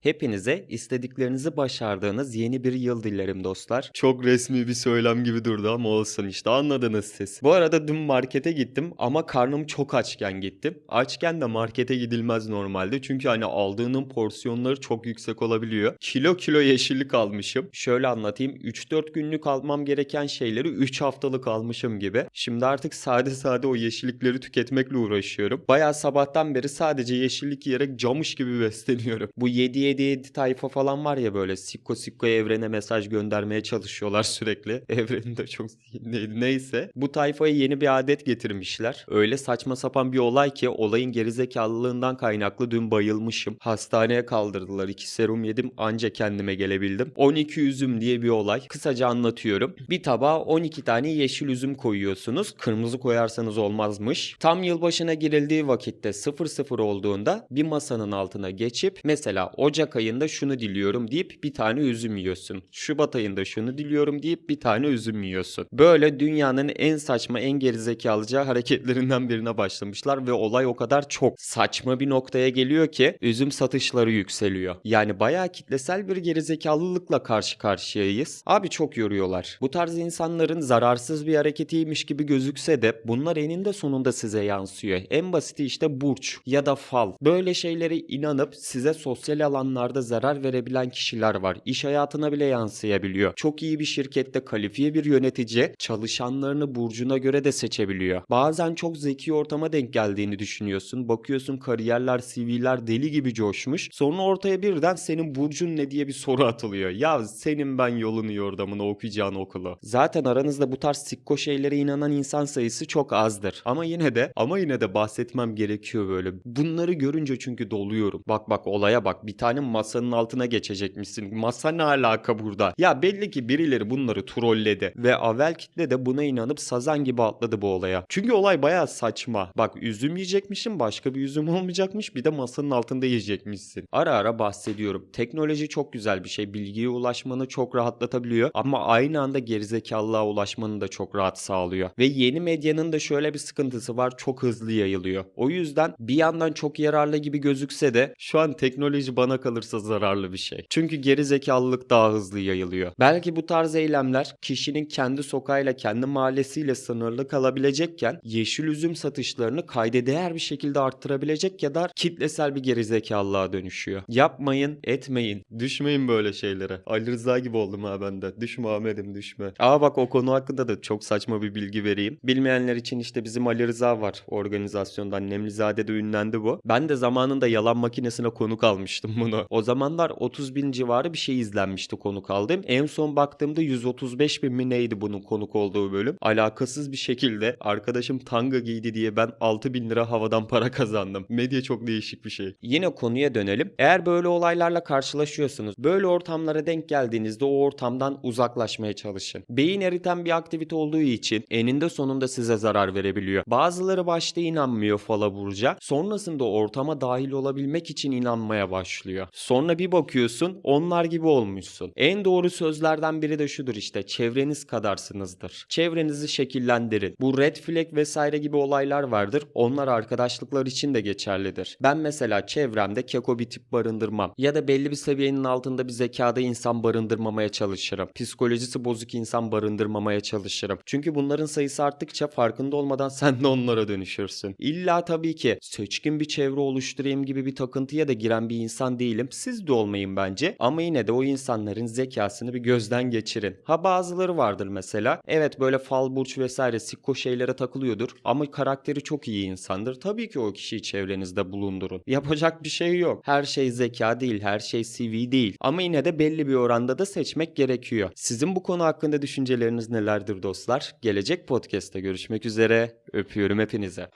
Hepinize istediklerinizi başardığınız yeni bir yıl dilerim dostlar. Çok resmi bir söylem gibi durdu ama olsun işte anladınız siz. Bu arada dün markete gittim ama karnım çok açken gittim. Açken de markete gidilmez normalde çünkü hani aldığının porsiyonları çok yüksek olabiliyor. Kilo kilo yeşillik almışım. Şöyle anlatayım 3-4 günlük almam gereken şeyleri 3 haftalık almışım gibi. Şimdi artık sade sade o yeşillikleri tüketmekle uğraşıyorum. Bayağı sabahtan beri sadece yeşillik yiyerek camış gibi besleniyorum. Bu 7 7 7 tayfa falan var ya böyle sikko sikko evrene mesaj göndermeye çalışıyorlar sürekli. Evrenin de çok neyse. Bu tayfaya yeni bir adet getirmişler. Öyle saçma sapan bir olay ki olayın gerizekalılığından kaynaklı dün bayılmışım. Hastaneye kaldırdılar. 2 serum yedim anca kendime gelebildim. 12 üzüm diye bir olay. Kısaca anlatıyorum. Bir tabağa 12 tane yeşil üzüm koyuyorsunuz. Kırmızı koyarsanız olmazmış. Tam yılbaşına girildiği vakitte 00 olduğunda bir masanın altına geçip mesela Ocak ayında şunu diliyorum deyip bir tane üzüm yiyorsun. Şubat ayında şunu diliyorum deyip bir tane üzüm yiyorsun. Böyle dünyanın en saçma en gerizekalıca hareketlerinden birine başlamışlar ve olay o kadar çok saçma bir noktaya geliyor ki üzüm satışları yükseliyor. Yani bayağı kitlesel bir gerizekalılıkla karşı karşıyayız. Abi çok yoruyorlar. Bu tarz insanların zararsız bir hareketiymiş gibi gözükse de bunlar eninde sonunda size yansıyor. En basiti işte burç ya da fal. Böyle şeylere inanıp size sosyal alanlarda zarar verebilen kişiler var. İş hayatına bile yansıyabiliyor. Çok iyi bir şirkette kalifiye bir yönetici çalışanlarını burcuna göre de seçebiliyor. Bazen çok zeki ortama denk geldiğini düşünüyorsun. Bakıyorsun kariyerler, CV'ler deli gibi coşmuş. Sonra ortaya birden senin burcun ne diye bir soru atılıyor. Ya senin ben yolunu yordamını okuyacağın okulu. Zaten aranızda bu tarz sikko şeylere inanan insan sayısı çok azdır. Ama yine de ama yine de bahsetmem gerekiyor böyle. Bunları görünce çünkü doluyorum. Bak bak olaya bak. Bir tane masanın altına geçecekmişsin. Masa ne alaka burada? Ya belli ki birileri bunları trolledi. Ve avel kitle de buna inanıp sazan gibi atladı bu olaya. Çünkü olay bayağı saçma. Bak üzüm yiyecekmişsin başka bir üzüm olmayacakmış bir de masanın altında yiyecekmişsin. Ara ara bahsediyorum. Teknoloji çok güzel bir şey. Bilgiye ulaşmanı çok rahatlatabiliyor. Ama aynı anda gerizekalılığa ulaşmanı da çok rahat sağlıyor. Ve yeni medyanın da şöyle bir sıkıntısı var. Çok hızlı yayılıyor. O yüzden bir yandan çok yararlı gibi gözükse de şu an teknoloji bana kalırsa zararlı bir şey. Çünkü gerizekalılık daha hızlı yayılıyor. Belki bu tarz eylemler kişinin kendi sokağıyla kendi mahallesiyle sınırlı kalabilecekken yeşil üzüm satışlarını kayda değer bir şekilde arttırabilecek ya da kitlesel bir gerizekalılığa dönüşüyor. Yapmayın, etmeyin. Düşmeyin böyle şeylere. Ali Rıza gibi oldum ha ben de. Düşme Ahmet'im düşme. Aa bak o konu hakkında da çok saçma bir bilgi vereyim. Bilmeyenler için işte bizim Ali Rıza var organizasyondan. Nemlizade'de ünlendi bu. Ben de zamanında yalan makinesine konuk almıştım bunu. O zamanlar 30 bin civarı bir şey izlenmişti konuk aldığım. En son baktığımda 135 bin mi neydi bunun konuk olduğu bölüm. Alakasız bir şekilde arkadaşım tanga giydi diye ben 6 bin lira havadan para kazandım. Medya çok değişik bir şey. Yine konuya dönelim. Eğer böyle olaylarla karşılaşıyorsunuz, böyle ortamlara denk geldiğinizde o ortamdan uzaklaşmaya çalışın. Beyin eriten bir aktivite olduğu için eninde sonunda size zarar verebiliyor. Bazıları başta inanmıyor fala burca. Sonrasında ortama dahil olabilmek için inanmaya başlıyor. Sonra bir bakıyorsun onlar gibi olmuşsun. En doğru sözlerden biri de şudur işte çevreniz kadarsınızdır. Çevrenizi şekillendirin. Bu red flag vesaire gibi olaylar vardır. Onlar arkadaşlıklar için de geçerlidir. Ben mesela çevremde keko bir tip barındırmam. Ya da belli bir seviyenin altında bir zekada insan barındırmamaya çalışırım. Psikolojisi bozuk insan barındırmamaya çalışırım. Çünkü bunların sayısı arttıkça farkında olmadan sen de onlara dönüşürsün. İlla tabii ki seçkin bir çevre oluşturayım gibi bir takıntıya da giren bir insan değilim. Siz de olmayın bence. Ama yine de o insanların zekasını bir gözden geçirin. Ha bazıları vardır mesela. Evet böyle fal burç vesaire sikko şeylere takılıyordur. Ama karakteri çok iyi insandır. Tabii ki o kişiyi çevrenizde bulundurun. Yapacak bir şey yok. Her şey zeka değil, her şey CV değil. Ama yine de belli bir oranda da seçmek gerekiyor. Sizin bu konu hakkında düşünceleriniz nelerdir dostlar? Gelecek podcast'te görüşmek üzere. Öpüyorum hepinize.